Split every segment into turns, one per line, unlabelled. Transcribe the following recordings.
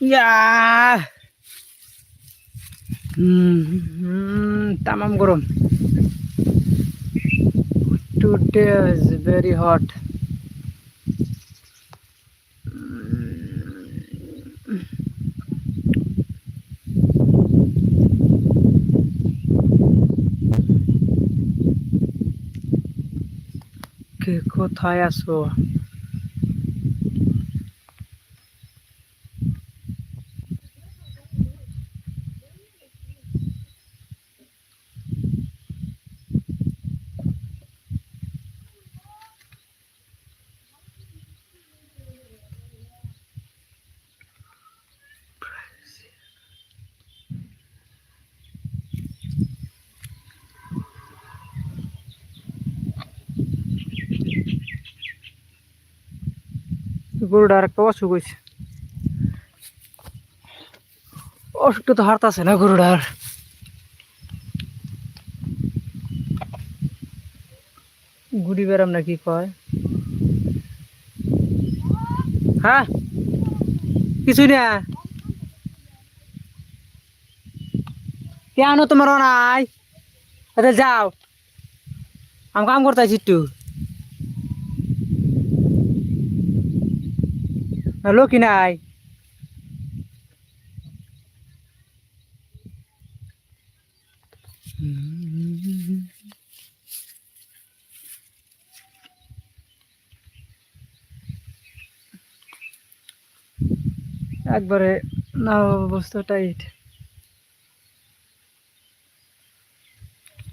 ইয়া তামাম গরম today is very hot কে কোথায় আছো গরুটা আর একটা অসুখ হয়েছে। অসুখটা তো হারতাছে না গরুটার। গুড়ি বেড়াম না কি কয়? হ্যাঁ? কিছুই না। কেন তোমার নাই আচ্ছা যাও। আমি কাম করতে আছি একটু। হলো কি নাই। একবারে না অবস্থা টাইট।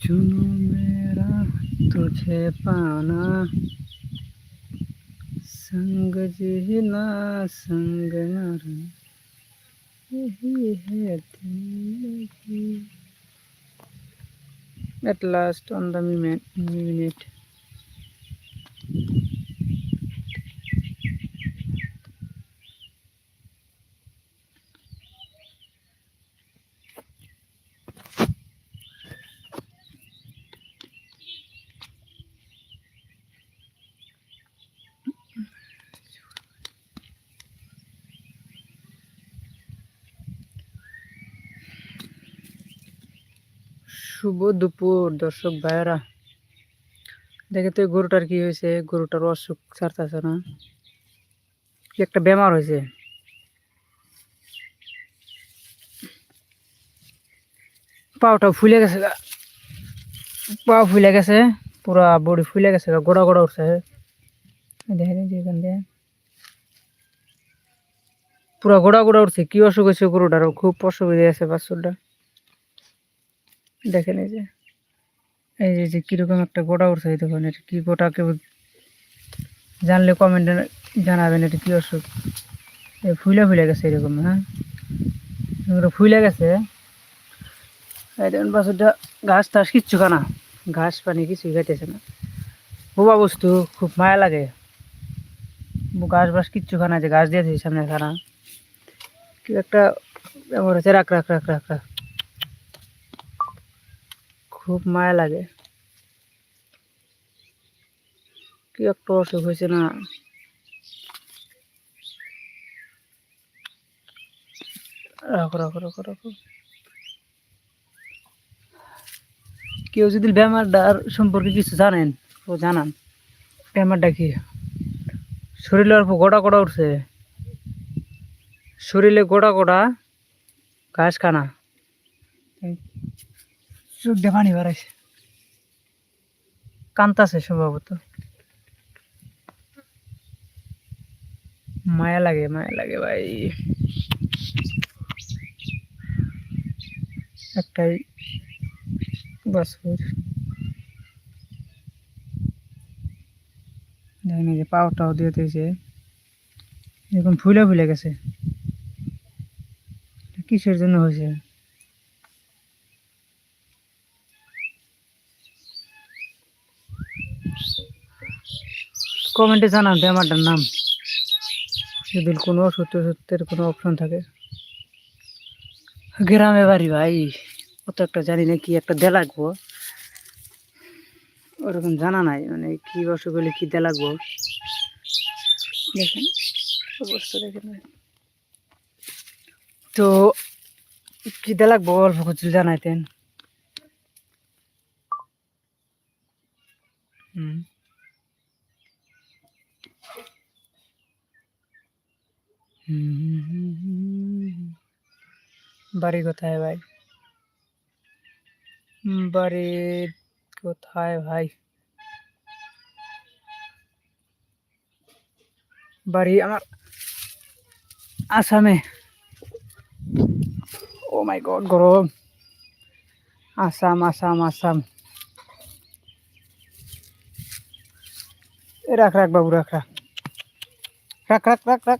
চুনো মেরা তুঝে পানা। संग जिना संग मर at last on the minute শুভ দুপুর, দর্শক ভাইয়েরা। দেখে তো গরুটার কি হয়েছে? গরুটার অসুখ ছাড়তেছে না। একটা বেমার হয়েছে। পাওটা ফুলে গেছে পা ফুলে গেছে, পুরা বডি ফুলে গেছে গোড়া গোড়া উঠছে। দিয়ে। পুরা গোড়া গোড়া উঠছে। কি অসুখ হয়েছে গরুটার খুব অসুবিধা আছে বাছুরটা দেখেন এই যে। এই যে যে কীরকম একটা গোটা উঠছে এই দেখুন এটা কি গোটা কেউ জানলে কমেন্টে জানাবেন, এটা কি অসুখ? ফুলে ফুলে গেছে এরকম হ্যাঁ? ফুলে গেছে। এই দেখুন বাছুরটা ঘাস টাস কিচ্ছু খানা ঘাস পানি কিছুই খাইতেছে না। বোবা বস্তু, খুব মায়া লাগে। ঘাস বাস কিচ্ছু খানা যে ঘাস দিয়েছে, সামনে খানা কি একটা রাখ রাখ রাখ রাখ রাখ। খুব মায়া লাগে। কি একটা অসুখ হয়েছে না। রাখো রাখো রাখো রাখো। কেউ যদি ব্যামারটার সম্পর্কে কিছু জানেন, ও জানান। ব্যামারটা কি? শরীরে অল্প গোটা গোটা উঠছে। শরীরে গোটা গোটা ঘাস খানা চোখ পানি বাড়াইছে। কান্তাছে সম্ভবত মায়া লাগে মায়া লাগে ভাই। একটাই বছর। দেখেন যে পাওটাও দিয়ে দিয়েছে। এরকম ফুলে ফুলে গেছে। কিসের জন্য হয়েছে? কমেন্টে জানান বেমারটার নাম। যদি কোনো ওষুধ টষুধের কোনো অপশন থাকে। গ্রামে বাড়ি ভাই, অত একটা জানি না কি একটা দে লাগবো। ওরকম জানা নাই মানে কি অসুখ হলে কি দে লাগবো। দেখেন, অবস্থা দেখেন। তো খিদে লাগবো, অল্প কিছু জানাইতেন হুম হুম। বাড়ি কোথায় ভাই? বাড়ি কোথায় ভাই? বাড়ি আমার আসামে। ও মাই গড গরম। আসাম আসাম আসাম। রাখ রাখ বাবু, রাখ রাখ। রাখ রাখ রাখ রাখ।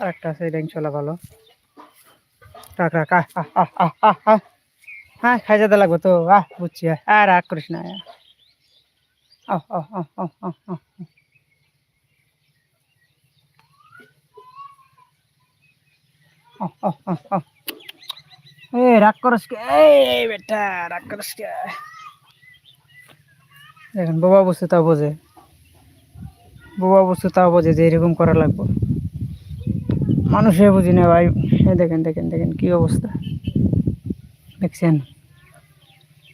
আর আছে এটা ইনশাল্লাহ ভালো কাকড়া কা হ্যাঁ খাই যেতে লাগবে তো আহ বুঝছি আর রাগ করিস না এ রাগ করস কে বেটা রাগ করস দেখেন বোবা বস্তু তাও বোঝে বোবা বস্তু তাও বোঝে যে এরকম করা লাগবে মানুষে বুঝি না ভাই দেখেন দেখেন দেখেন কি অবস্থা দেখছেন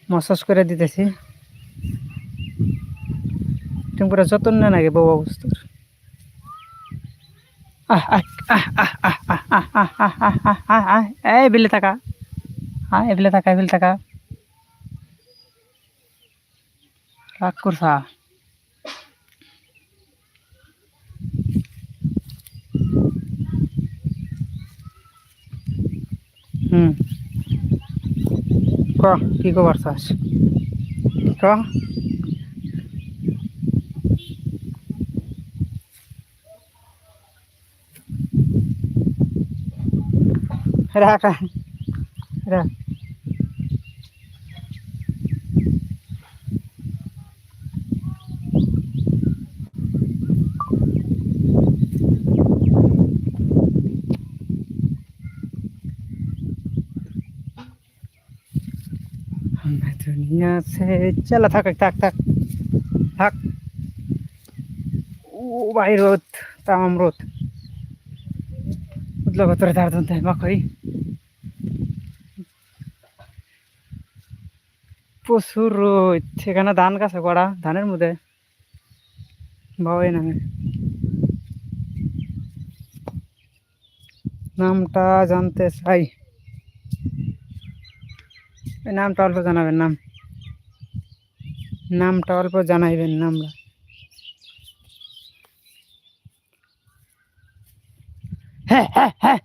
মসাজ করে দিতেছি তুমি পুরো যতন না নাকি বউ অবস্থার এবিলে থাকা হ্যাঁ এবেলে থাকা এবিলে থাকা রাগ করছা ক কি কবার চাস ক রাখ রাখ यहाँ से चला थक थक थक थक ओ भाई रोद तामाम रोद मतलब हत्र धार दुन ताई मकै প্রচুর রোদ। সেখানে ধান গাছে করা ধানের মধ্যে। ভাবাই নামে। নামটা জানতে চাই। নামটা অল্প জানাবেন, নাম। নামটা অল্প জানাইবেন নামটা হ্যাঁ হ্যাঁ হ্যাঁ।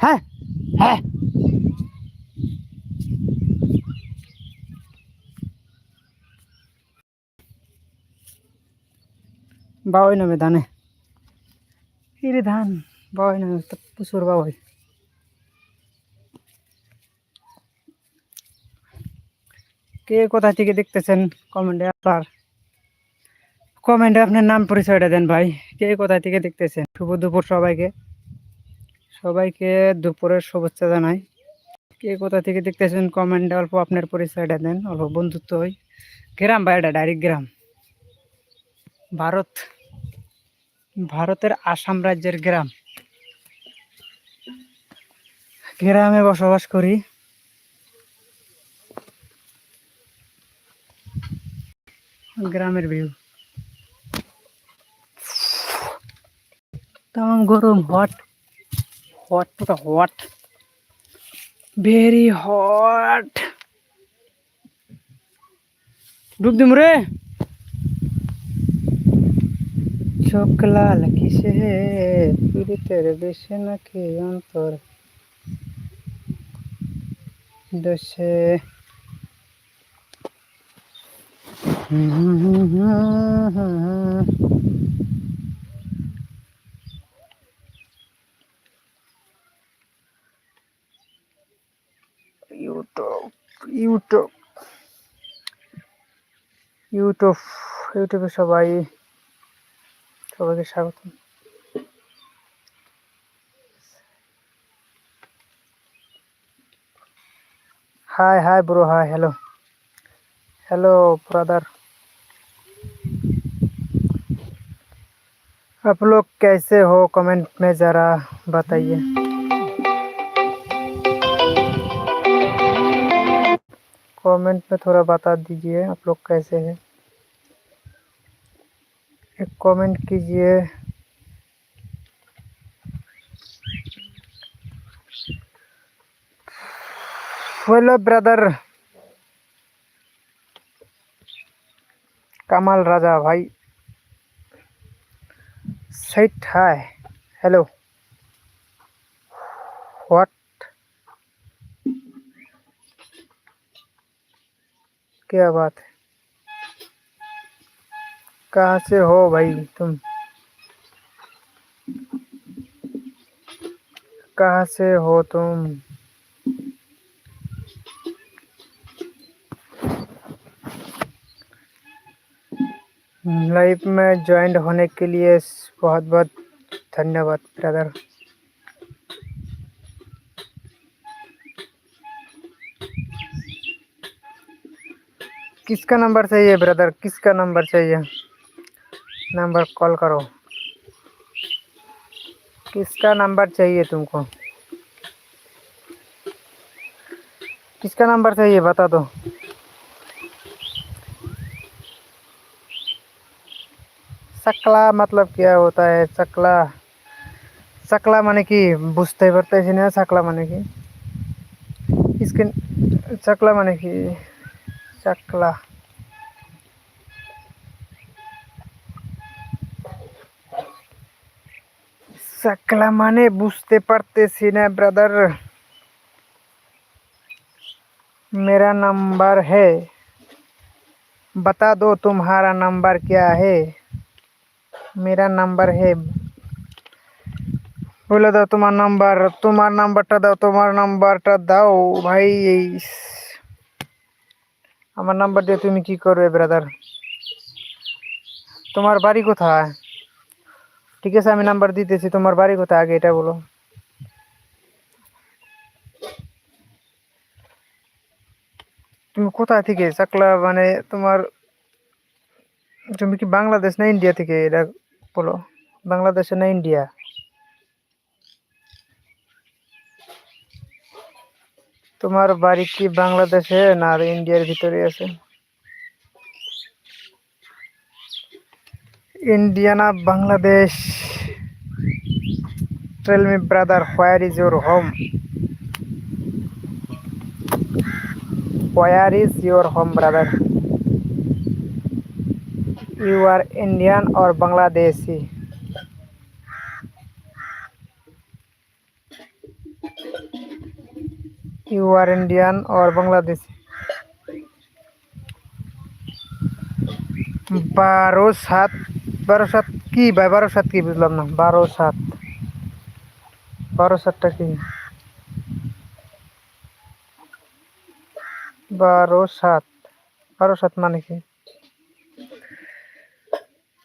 হ্যাঁ হ্যাঁ। বাওয়াই নামে ধানে ইরে ধান বাওয়াই নামে প্রচুর বাওয়াই কে কোথা থেকে দেখতেছেন? কমেন্টে আপনার কমেন্টে আপনার নাম পরিচয়টা দেন ভাই। কে কোথা থেকে দেখতেছেন? শুভ দুপুর সবাইকে। সবাইকে দুপুরের শুভেচ্ছা জানাই। কে কোথা থেকে দেখতেছেন? কমেন্টে অল্প আপনার পরিচয়টা দেন, অল্প বন্ধুত্ব হই। গ্রাম ভাই, এটা ডাইরেক্ট গ্রাম। ভারত, ভারতের আসাম রাজ্যের গ্রাম। গ্রামে বসবাস করি। গ্রামের ভিউ তাম গরম হট হট পুরো হট ভেরি হট ডুব দিম রে চোখ লাল কিসে পীড়িতের বেশে নাকি অন্তর দেশে ইউটিউব ইউটিউব ইউটিউব ইউটিউবে সবাই সবাইকে স্বাগত। Hi hi bro hi hello hello brother आप लोग कैसे हो? कमेंट में ज़रा बताइए। कमेंट में थोड़ा बता दीजिए आप लोग कैसे हैं। एक कमेंट कीजिए। Hello brother. कमाल राजा भाई। सेट हाय हेलो व्हाट क्या बात है? कहाँ से हो भाई तुम? कहाँ से हो तुम? लाइव में ज्वाइन होने के लिए बहुत बहुत धन्यवाद, ब्रदर। किसका नंबर चाहिए, ब्रदर? किसका नंबर चाहिए? नंबर कॉल करो। किसका नंबर चाहिए तुमको? किसका नंबर चाहिए, बता दो। सकला मतलब क्या होता है सकला सकला माने কি বুঝতে পারতেছি না सकला মানে কি इसके सकला মানে কি सकला सकला মানে বুঝতে পারতেছি না ब्रदर मेरा नंबर है बता दो तुम्हारा नंबर क्या है मेरा नंबर है বলে দাও তোমার নাম্বার তোমার নাম্বারটা দাও তোমার নাম্বারটা দাও ভাই এই আমার নাম্বার দিয়ে তুমি কি করবে ব্রাদার তোমার বাড়ি কোথায় ঠিক আছে আমি নাম্বার দিতেছি তোমার বাড়ি কোথায় আগে এটা বলো তুমি কোথায় থেকে চাকলা মানে তোমার তুমি কি বাংলাদেশ না ইন্ডিয়া থেকে এটা বলো। বাংলাদেশে না ইন্ডিয়া? তোমার বাড়ি কি বাংলাদেশে না ইন্ডিয়ার ভিতরে আছে? ইন্ডিয়া না Bangladesh? Tell brother where is your home where is your home brother you are Indian or Bangladeshi? You are Indian or Bangladeshi? বারো সাত বারো সাত কি ভাই বারো সাত কি বুঝলাম না বারো সাত বারো সাতটা কি বারো সাত বারো সাত মানে কি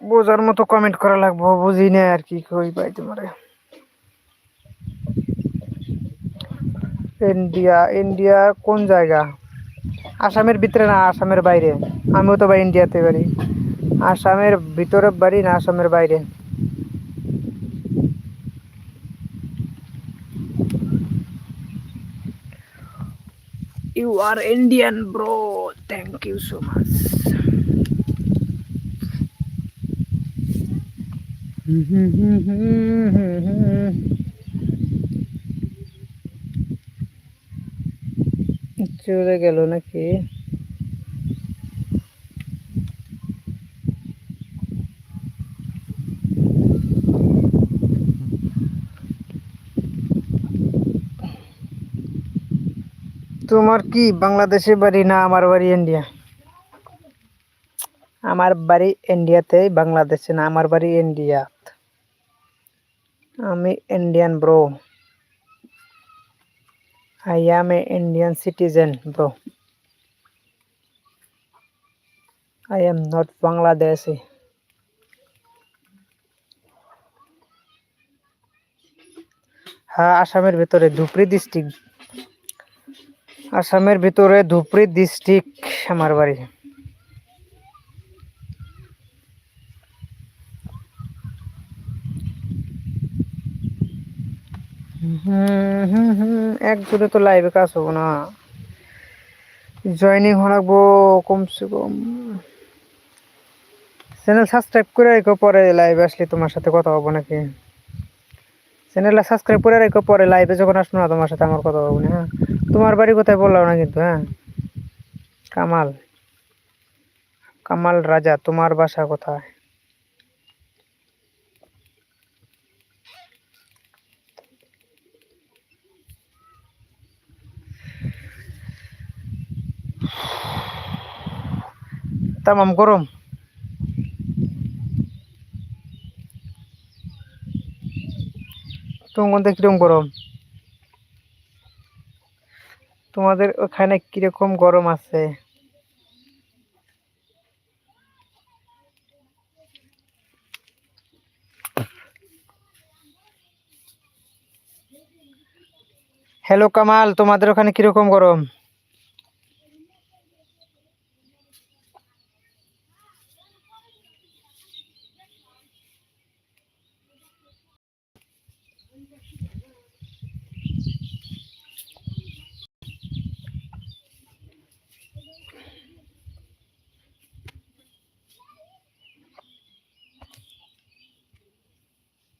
বোঝার মতো কমেন্ট করা লাগবো বুঝি না আর কি কই ভাই তোমারে। ইন্ডিয়া ইন্ডিয়া কোন জায়গা? আসামের ভিতরে না, আসামের বাইরে। আমিও তো ভাই ইন্ডিয়াতে বাড়ি। আসামের ভিতরে বাড়ি না, আসামের বাইরে? You are Indian bro thank you so much চলে গেল নাকি তোমার কি বাংলাদেশে বাড়ি না আমার বাড়ি ইন্ডিয়া আমার বাড়ি ইন্ডিয়াতে বাংলাদেশে না, আমার বাড়ি ইন্ডিয়া আমি Indian bro I am a Indian citizen bro I am not Bangladeshi হ্যাঁ আসামের ভিতরে ধুপড়ি ডিস্ট্রিক্ট আসামের ভিতরে ধুপড়ি ডিস্ট্রিক্ট আমার বাড়ি। হুম হুম হুম একজনে তো লাইভে কাজ হব না জয়নিং হলাকবো কমসে কম চ্যানেল সাবস্ক্রাইব করে রেখো পরে লাইভে আসলে তোমার সাথে কথা হব নাকি চ্যানেলটা সাবস্ক্রাইব করে রেখো পরে লাইভে যখন আসব না তোমার সাথে আমার কথা হব না হ্যাঁ তোমার বাড়ি কোথায় বললাম না কিন্তু হ্যাঁ কামাল কামাল রাজা তোমার বাসা কোথায় তামাম গরম। তোমাদের কীরকম গরম? তোমাদের ওখানে কীরকম গরম আছে? হ্যালো কামাল, তোমাদের ওখানে কীরকম গরম?